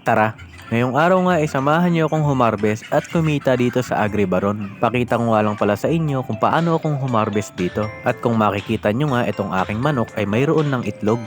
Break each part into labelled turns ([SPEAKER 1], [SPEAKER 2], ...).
[SPEAKER 1] Tara, ngayong araw nga ay samahan niyo akong humarbest at kumita dito sa Agribaron. Pakita ko nga lang pala sa inyo kung paano akong humarbest dito. At kung makikita nyo nga itong aking manok ay mayroon ng itlog.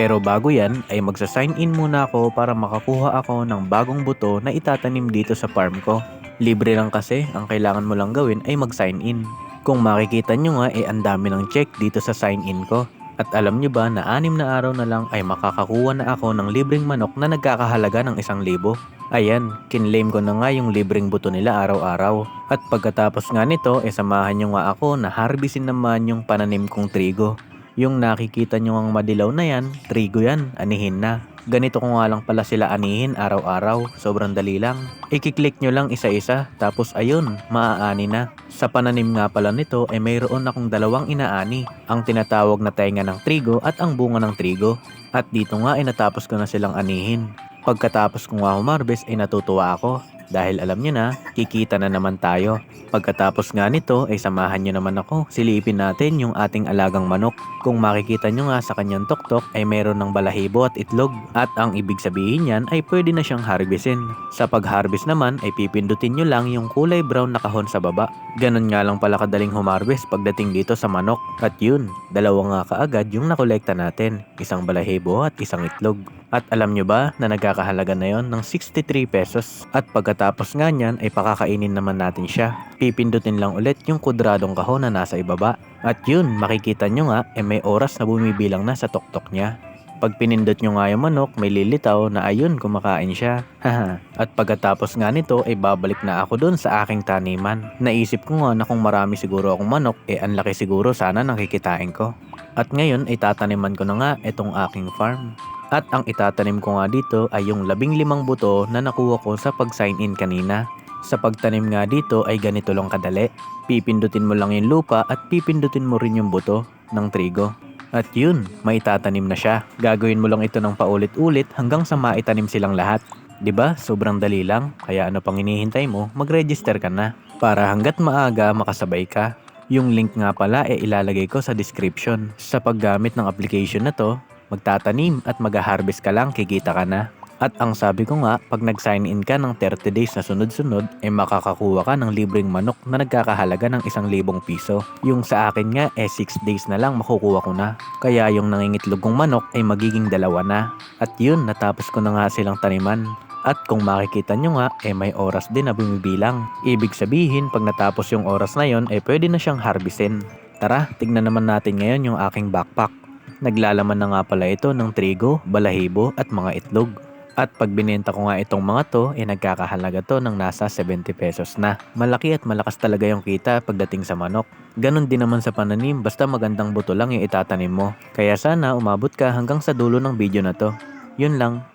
[SPEAKER 1] Pero bago yan ay magsa-sign in muna ako para makakuha ako ng bagong buto na itatanim dito sa farm ko. Libre lang kasi, ang kailangan mo lang gawin ay mag-sign in. Kung makikita nyo nga ay ang dami ng check dito sa sign in ko. At alam nyo ba na anim na araw na lang ay makakakuha na ako ng libreng manok na nagkakahalaga ng isang libo? Ayan, kinlaim ko na nga yung libreng buto nila araw-araw. At pagkatapos nga nito, eh samahan nyo nga ako na harbisin naman yung pananim kong trigo. Yung nakikita nyo ang madilaw na yan, trigo yan, anihin na. Ganito ko nga lang pala sila anihin araw-araw, sobrang dali lang. Ikiklik nyo lang isa-isa, tapos ayun, maaani na. Sa pananim nga pala nito ay mayroon akong dalawang inaani, ang tinatawag na tenga ng trigo at ang bunga ng trigo. At dito nga ay natapos ko na silang anihin. Pagkatapos ko nga humarbest ay natutuwa ako dahil alam nyo na, kikita na naman tayo. Pagkatapos nga nito ay samahan nyo naman ako. Silipin natin yung ating alagang manok. Kung makikita nyo nga sa kanyang tuktok ay meron ng balahibo at itlog. At ang ibig sabihin yan ay pwede na siyang harvestin. Sa pag-harvest naman ay pipindutin nyo lang yung kulay brown na kahon sa baba. Ganon nga lang pala kadaling humarbest pagdating dito sa manok. At yun, dalawa nga kaagad yung nakolekta natin. Isang balahibo at isang itlog. At alam nyo ba na nagkakahalaga na yon ng 63 pesos? At pagkatapos nga niyan ay pakakainin naman natin siya. Pipindutin lang ulit yung kudradong kahon na nasa ibaba. At yun, makikita nyo nga, eh may oras na bumibilang na sa tuktok niya. Pag pinindot nyo nga yung manok, may lilitaw na ayun, kumakain siya. At pagkatapos nga nito, ay babalik na ako dun sa aking taniman. Naisip ko nga na kung marami siguro akong manok, eh ang laki siguro sana nakikitain ko. At ngayon ay tataniman ko na nga itong aking farm. At ang itatanim ko nga dito ay yung labing limang buto na nakuha ko sa pag-sign in kanina. Sa pagtanim nga dito ay ganito lang kadali. Pipindutin mo lang yung lupa at pipindutin mo rin yung buto ng trigo. At yun, may tatanim na siya. Gagawin mo lang ito ng paulit-ulit hanggang sa maitanim silang lahat. 'Di ba? Sobrang dali lang. Kaya ano pang hinihintay mo, mag-register ka na. Para hanggat maaga makasabay ka. Yung link nga pala e ilalagay ko sa description. Sa paggamit ng application na to, magtatanim at mag-harvest ka lang, kikita ka na. At ang sabi ko nga, pag nag-sign in ka ng 30 days na sunod-sunod, ay makakakuha ka ng libreng manok na nagkakahalaga ng isang libong piso. Yung sa akin nga, eh 6 days na lang makukuha ko na. Kaya yung nangingitlog kong manok ay magiging dalawa na. At yun, natapos ko na nga silang taniman. At kung makikita nyo nga, eh may oras din na bumibilang. Ibig sabihin, pag natapos yung oras na yon, eh pwede na siyang harvestin. Tara, tignan naman natin ngayon yung aking backpack. Naglalaman na nga pala ito ng trigo, balahibo at mga itlog. At pag binenta ko nga itong mga to, eh nagkakahalaga to ng nasa 70 pesos na. Malaki at malakas talaga yung kita pagdating sa manok. Ganon din naman sa pananim, basta magandang buto lang yung itatanim mo. Kaya sana umabot ka hanggang sa dulo ng video na to. Yun lang.